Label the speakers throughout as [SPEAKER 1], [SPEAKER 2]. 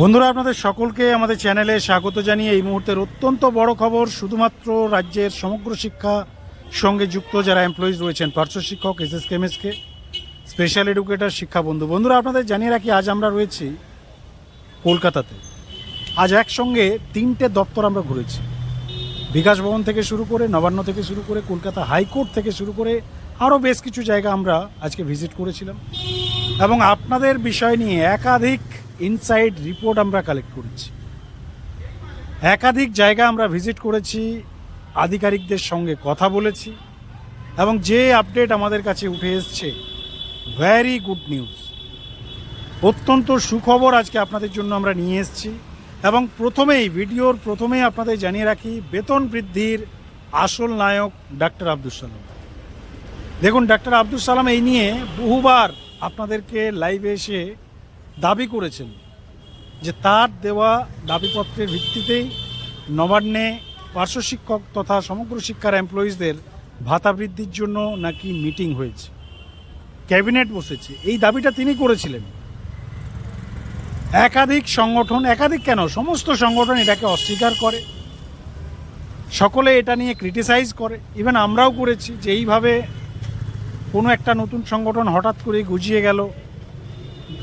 [SPEAKER 1] বন্ধুরা, আপনাদের সকলকে আমাদের চ্যানেলে স্বাগত জানিয়ে এই মুহূর্তের অত্যন্ত বড় খবর, শুধুমাত্র রাজ্যের সমগ্র শিক্ষা সঙ্গে যুক্ত যারা এমপ্লয়িজ রয়েছেন, পার্শ্ব শিক্ষক এস এস কেমএসকে স্পেশাল এডুকেটর শিক্ষা বন্ধু। বন্ধুরা, আপনাদের জানিয়ে রাখি, আজ আমরা রয়েছি কলকাতাতে। আজ একসঙ্গে তিনটে দপ্তর আমরা ঘুরেছি। বিকাশ ভবন থেকে শুরু করে, নবান্ন থেকে শুরু করে, কলকাতা হাইকোর্ট থেকে শুরু করে, আরও বেশ কিছু জায়গা আমরা আজকে ভিজিট করেছিলাম। এবং আপনাদের বিষয় নিয়ে একাধিক ইনসাইড রিপোর্ট আমরা কালেক্ট করেছি। একাধিক জায়গা আমরা ভিজিট করেছি, আধিকারিকদের সঙ্গে কথা বলেছি এবং যে আপডেট আমাদের কাছে উঠে এসছে ভেরি গুড নিউজ অত্যন্ত সুখবর আজকে আপনাদের জন্য আমরা নিয়ে এসেছি এবং প্রথমেই, ভিডিওর প্রথমেই আপনাদের জানিয়ে রাখি, বেতন বৃদ্ধির আসল নায়ক ডাক্তার আব্দুল সালাম। দেখুন, ডাক্তার আব্দুল সালাম এই নিয়ে বহুবার আপনাদেরকে লাইভে এসে দাবি করেছেন যে তার দেওয়া দাবিপত্রের ভিত্তিতেই নবান্নে পার্শ্ব শিক্ষক তথা সমগ্র শিক্ষার এমপ্লয়িজদের ভাতা বৃদ্ধির জন্য নাকি মিটিং হয়েছে। ক্যাবিনেট বসেছে। এই দাবিটা তিনি করেছিলেন। একাধিক সংগঠন, একাধিক কেন? সমস্ত সংগঠন এটাকে অস্বীকার করে। সকলে এটা নিয়ে ক্রিটিসাইজ করে। ইভেন আমরাও করেছি যে এইভাবে কোনো একটা নতুন সংগঠন হঠাৎ করে গুজিয়ে গেল।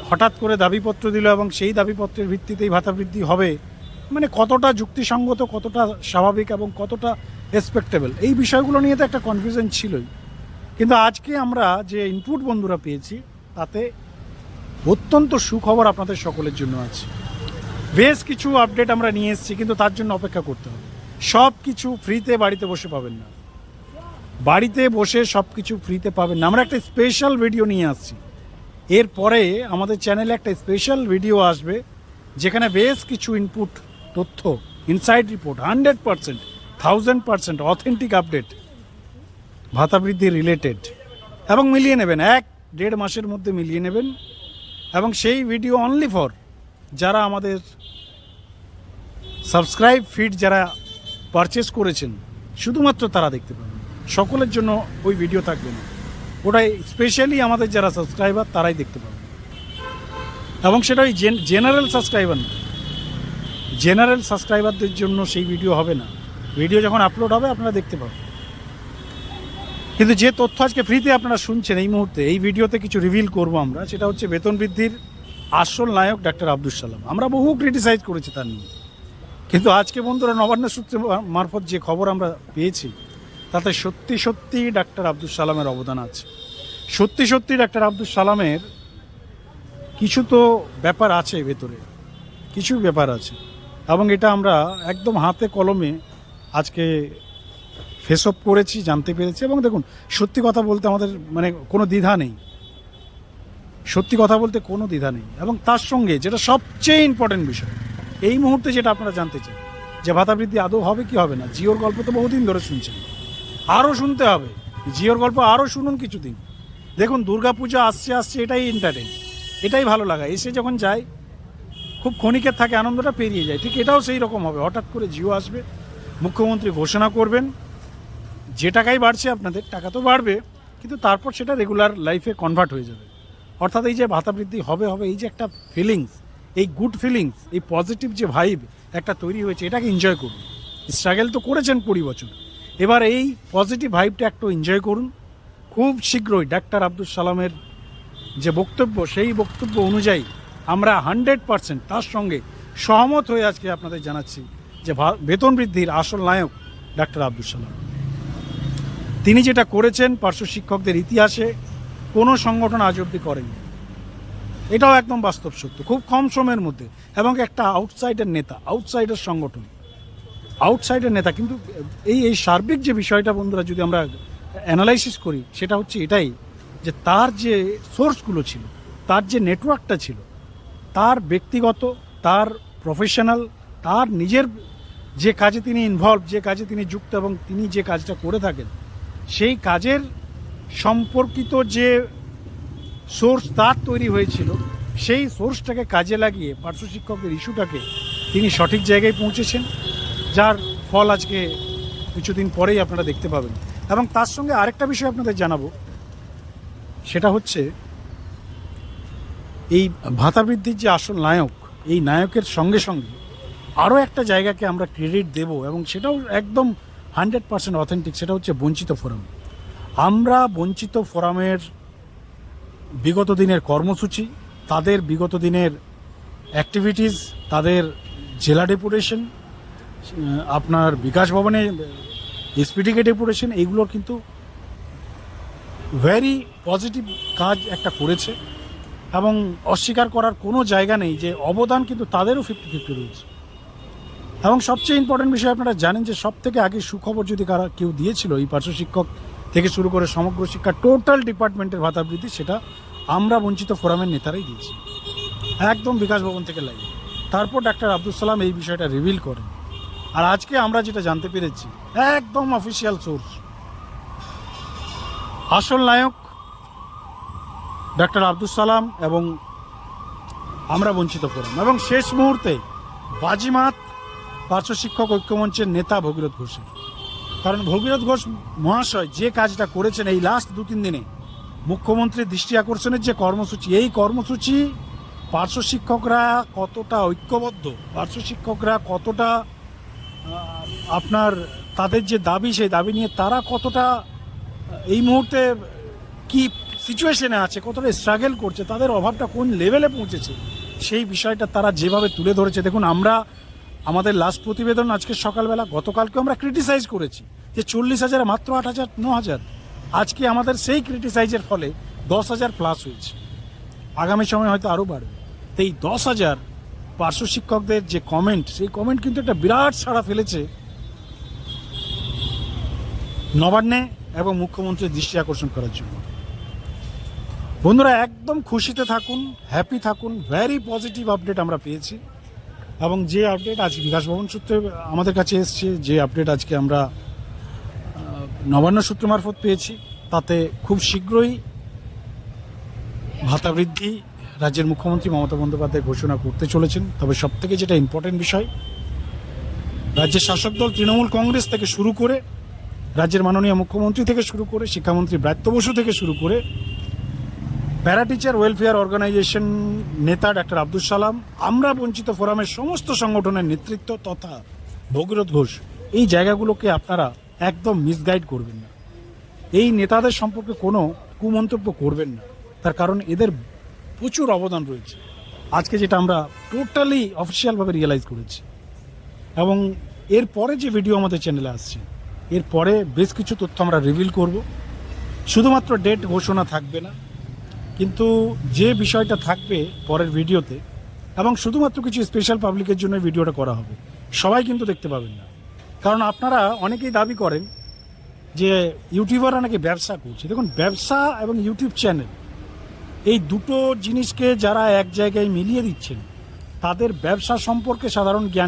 [SPEAKER 1] হঠাৎ করে দাবিপত্র দিল এবং সেই দাবিপত্রের ভিত্তিতেই ভাতা বৃদ্ধি হবে মানে কতটা যুক্তিসঙ্গত, কতটা স্বাভাবিক এবং কতটা রেসপেক্টেবল এই বিষয়গুলো নিয়ে তো একটা কনফিউশন ছিলই। কিন্তু আজকে আমরা যে ইনপুট বন্ধুরা পেয়েছি, তাতে অত্যন্ত সুখবর আপনাদের সকলের জন্য আছে। বেশ কিছু আপডেট আমরা নিয়ে এসেছি, কিন্তু তার জন্য অপেক্ষা করতে হবে। সব কিছু ফ্রিতে বাড়িতে বসে পাবেন না। বাড়িতে বসে সব কিছু ফ্রিতে পাবেন না। আমরা একটা স্পেশাল ভিডিও নিয়ে আসছি। এরপরে আমাদের চ্যানেলে একটা স্পেশাল ভিডিও আসবে, যেখানে বেশ কিছু ইনপুট তথ্য inside report hundred percent thousand percent authentic update ভাতা বৃদ্ধি রিলেটেড এবং মিলিয়ে নেবেন, এক দেড় মাসের মধ্যে মিলিয়ে নেবেন, এবং সেই ভিডিও অনলি ফর যারা আমাদের সাবস্ক্রাইব ফিড যারা পারচেস করেছেন, শুধুমাত্র তারা দেখতে পাবেন। সকলের জন্য ওই ভিডিও থাকবে না। ওটাই স্পেশালি আমাদের যারা সাবস্ক্রাইবার তারাই দেখতে পাবে। এবং সেটা ওই জেনারেল সাবস্ক্রাইবার না। জেনারেল সাবস্ক্রাইবারদের জন্য সেই ভিডিও হবে না। ভিডিও যখন আপলোড হবে আপনারা দেখতে পাবেন। কিন্তু যে তথ্য আজকে ফ্রিতে আপনারা শুনছেন এই মুহূর্তে, এই ভিডিওতে কিছু রিভিল করব আমরা, সেটা হচ্ছে বেতন বৃদ্ধির আসল নায়ক ডাক্তার আব্দুল সালাম। আমরা বহু ক্রিটিসাইজ করেছি তার নিয়ে। কিন্তু আজকে বন্ধুরা নবান্ন সূত্রে মারফত যে খবর আমরা পেয়েছি তাতে সত্যি সত্যি ডাক্তার আব্দুল সালামের অবদান আছে। সত্যি সত্যি ডাক্তার আব্দুল সালামের কিছু তো ব্যাপার আছে ভেতরে, কিছু ব্যাপার আছে। এবং এটা আমরা একদম হাতে কলমে আজকে ফেস অফ করেছি, জানতে পেরেছি। এবং দেখুন, সত্যি কথা বলতে আমাদের মানে কোনো দ্বিধা নেই। সত্যি কথা বলতে কোনো দ্বিধা নেই। এবং তার সঙ্গে যেটা সবচেয়ে ইম্পর্টেন্ট বিষয়, এই মুহূর্তে যেটা আপনারা জানতে চান, যে ভাতা বৃদ্ধি আদৌ হবে কি হবে না, জিওর গল্প তো বহুদিন ধরে শুনছেন। আরও শুনতে হবে। জিওর গল্প আরও শুনুন কিছুদিন। দেখুন, দুর্গাপূজা আসছে আসছে, এটাই এন্টারটেন এটাই ভালো লাগা। এসে যখন যায়, খুব ক্ষণিকের থাকে, আনন্দটা পেরিয়ে যায়। ঠিক এটাও সেই রকম হবে। হঠাৎ করে জিও আসবে, মুখ্যমন্ত্রী ঘোষণা করবেন। যে টাকাই বাড়ছে আপনাদের, টাকা তো বাড়বে, কিন্তু তারপর সেটা রেগুলার লাইফে কনভার্ট হয়ে যাবে। অর্থাৎ এই যে ভাতা বৃদ্ধি হবে হবে, এই যে একটা ফিলিংস এই গুড ফিলিংস এই পজিটিভ যে ভাইব একটা তৈরি হয়েছে, এটাকে এনজয় করুন। স্ট্রাগল তো করেছেন কুড়ি বছর। এবার এই পজিটিভ ভাইবটা একটু এনজয় করুন। খুব শীঘ্রই ডাক্তার আব্দুল সালামের যে বক্তব্য, সেই বক্তব্য অনুযায়ী আমরা হান্ড্রেড পারসেন্ট তার সঙ্গে সহমত হয়ে আজকে আপনাদের জানাচ্ছি যে বেতন বৃদ্ধির আসল নায়ক ডাক্তার আব্দুল সালাম। তিনি যেটা করেছেন পার্শ্ব শিক্ষকদের ইতিহাসে, কোনো সংগঠন আজ অব্দি করেনি। এটাও একদম বাস্তব সত্য। খুব কম সময়ের মধ্যে এবং একটা আউটসাইডের নেতা আউটসাইডের সংগঠন আউটসাইডের নেতা, কিন্তু এই এই সার্বিক যে বিষয়টা বন্ধুরা, যদি আমরা অ্যানালাইসিস করি, সেটা হচ্ছে এটাই যে তার যে সোর্সগুলো ছিল, তার যে নেটওয়ার্কটা ছিল, তার ব্যক্তিগত, তার প্রফেশনাল তার নিজের যে কাজে তিনি ইনভলভ যে কাজে তিনি যুক্ত এবং তিনি যে কাজটা করে থাকেন, সেই কাজের সম্পর্কিত যে সোর্স তার তৈরি হয়েছিল, সেই সোর্সটাকে কাজে লাগিয়ে, পার্শ্ব শিক্ষকের ইস্যুটাকে তিনি সঠিক জায়গায় পৌঁছেছেন। যার ফল আজকে কিছুদিন পরেই আপনারা দেখতে পাবেন। এবং তার সঙ্গে আরেকটা বিষয় আপনাদের জানাব। সেটা হচ্ছে, এই ভাতা বৃদ্ধির যে আসল নায়ক, এই নায়কের সঙ্গে সঙ্গে আরও একটা জায়গাকে আমরা ক্রেডিট দেব এবং সেটাও একদম হান্ড্রেড পার্সেন্ট অথেন্টিক, সেটা হচ্ছে বঞ্চিত ফোরাম। আমরা বঞ্চিত ফোরামের বিগত দিনের কর্মসূচি, তাদের বিগত দিনের অ্যাক্টিভিটিস তাদের জেলা ডেপুটেশন আপনার বিকাশ ভবনে এসপিডিকে পড়েছেন এইগুলোর কিন্তু ভেরি পজিটিভ কাজ একটা করেছে এবং অস্বীকার করার কোনো জায়গা নেই যে অবদান কিন্তু তাদেরও ফিফটি ফিফটি রয়েছে। এবং সবচেয়ে ইম্পর্টেন্ট বিষয় আপনারা জানেন যে সব থেকে আগে সুখবর যদি কারা কেউ দিয়েছিল, এই পার্শ্ব শিক্ষক থেকে শুরু করে সমগ্র শিক্ষা টোটাল ডিপার্টমেন্টের ভাতা বৃদ্ধি, সেটা আমরা বঞ্চিত ফোরামের নেতারাই দিয়েছি। একদম বিকাশ ভবন থেকে লাগে তারপর ডাক্তার আব্দুল সালাম এই বিষয়টা রিভিল করেন। আর আজকে আমরা যেটা জানতে পেরেছি, একদম অফিসিয়াল সোর্স আসল নায়ক ডাক্তার আব্দুল সালাম এবং আমরা বঞ্চিত করলাম। এবং শেষ মুহূর্তে বাজিমাত পার্শ্ব শিক্ষক ঐক্যমঞ্চের নেতা ভগীরথ ঘোষের। কারণ ভগীরথ ঘোষ মহাশয় যে কাজটা করেছেন এই লাস্ট দু তিন দিনে, মুখ্যমন্ত্রীর দৃষ্টি আকর্ষণের যে কর্মসূচি, এই কর্মসূচি পার্শ্ব শিক্ষকরা কতটা ঐক্যবদ্ধ, পার্শ্ব শিক্ষকরা কতটা আপনার তাদের যে দাবি, সেই দাবি নিয়ে তারা কতটা এই মুহূর্তে কি সিচুয়েশনে আছে, কতটা স্ট্রাগল করছে, তাদের অভাবটা কোন লেভেলে পৌঁছেছে, সেই বিষয়টা তারা যেভাবে তুলে ধরেছে। দেখুন, আমরা, আমাদের লাস্ট প্রতিবেদন আজকে সকালবেলা, গতকালকে আমরা ক্রিটিসাইজ করেছি যে চল্লিশ হাজার মাত্র আট হাজার, ন হাজার। আজকে আমাদের সেই ক্রিটিসাইজের ফলে দশ হাজার প্লাস হয়েছে। আগামী সময় হয়তো আরও বাড়বে। তো এই দশ হাজার পার্শ্ব শিক্ষকদের যে কমেন্ট সেই কমেন্ট কিন্তু একটা বিরাট সাড়া ফেলেছে নবান্নে এবং মুখ্যমন্ত্রীর দৃষ্টি আকর্ষণ করার জন্য। বন্ধুরা, একদম খুশিতে থাকুন হ্যাপি থাকুন ভেরি পজিটিভ আপডেট আমরা পেয়েছি। এবং যে আপডেট আজ বিকাশ ভবন সূত্রে আমাদের কাছে এসছে, যে আপডেট আজকে আমরা নবান্ন সূত্র মারফত পেয়েছি, তাতে খুব শীঘ্রই ভাতা বৃদ্ধি রাজ্যের মুখ্যমন্ত্রী মমতা বন্দ্যোপাধ্যায় ঘোষণা করতে চলেছেন। তবে সব থেকে যেটা ইম্পর্টেন্ট বিষয়, রাজ্যের শাসক দল তৃণমূল কংগ্রেস থেকে শুরু করে, রাজ্যের মাননীয় মুখ্যমন্ত্রী থেকে শুরু করে, শিক্ষামন্ত্রী ব্রাত্য বসু থেকে শুরু করে, প্যারা টিচার ওয়েলফেয়ার অর্গানাইজেশন নেতা ডাক্তার আব্দুল সালাম, আমরা বঞ্চিত ফোরামের সমস্ত সংগঠনের নেতৃত্ব তথা ভগীরথ ঘোষ, এই জায়গাগুলোকে আপনারা একদম মিসগাইড করবেন না। এই নেতাদের সম্পর্কে কোনো কুমন্তব্য করবেন না। তার কারণ এদের প্রচুর অবদান রয়েছে। আজকে যেটা আমরা টোটালি অফিসিয়ালভাবে রিয়েলাইজ করেছি। এবং এরপরে যে ভিডিও আমাদের চ্যানেলে আসছে এরপরে বেশ কিছু তথ্য আমরা রিভিল করব। শুধুমাত্র ডেট ঘোষণা থাকবে না, কিন্তু যে বিষয়টা থাকবে পরের ভিডিওতে এবং শুধুমাত্র কিছু স্পেশাল পাবলিকের জন্য ভিডিওটা করা হবে, সবাই কিন্তু দেখতে পাবেন না। কারণ আপনারা অনেকেই দাবি করেন যে ইউটিউবাররা নাকি ব্যবসা করছে। দেখুন, ব্যবসা এবং ইউটিউব চ্যানেল এই দুটো জিনিসকে যারা এক জায়গায় মিলিয়ে দিচ্ছেন তাদের ব্যবসা সম্পর্কে সাধারণ জ্ঞান